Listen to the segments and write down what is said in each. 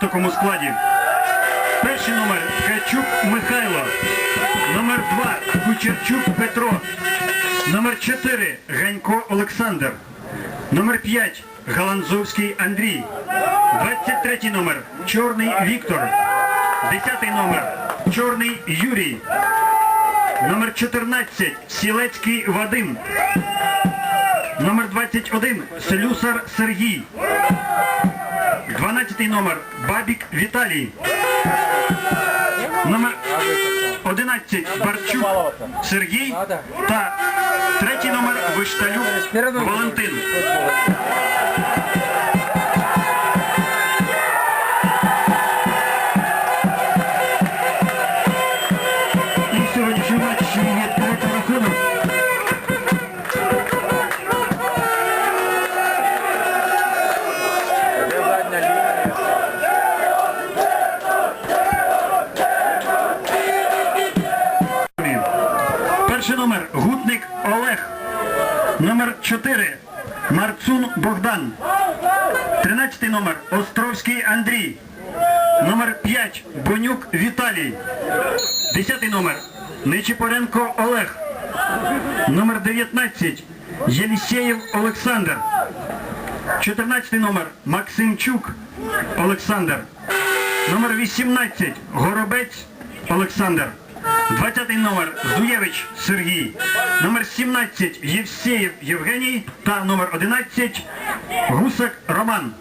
Такому складі. Перший номер Ткачук Михайло. Номер 2 Кучерчук Петро. Номер 4 Ганько Олександр. Номер 5 Галанзовський Андрій. 23 номер Чорний Віктор. 10 номер Чорний Юрій. Номер 14 Сілецький Вадим. Номер 21 Слюсар Сергій. 12 номер Бабік Віталій. Номер 11 Барчук Сергій та третій номер Вишталюк Валентин. Перший номер Гутник Олег. Номер 4 Марцун Богдан. 13 номер Островський Андрій. Номер 5 Бонюк Віталій. 10 номер Нечипоренко Олег. Номер 19 Єлісєєв Олександр. 14 номер Максимчук Олександр. Номер 18 Горобець Олександр. 20 номер. Зуєвич Сергій. Номер 17 Євсеєв Євгеній. Та номер 11 Гусак Роман.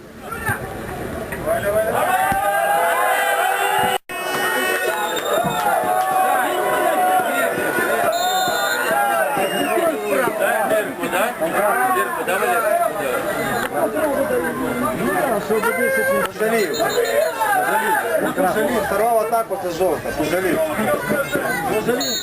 Дірку, Пожалів. Пожалів. Пожалів. Второго атаку це жовта. Пожалів. Пожалів.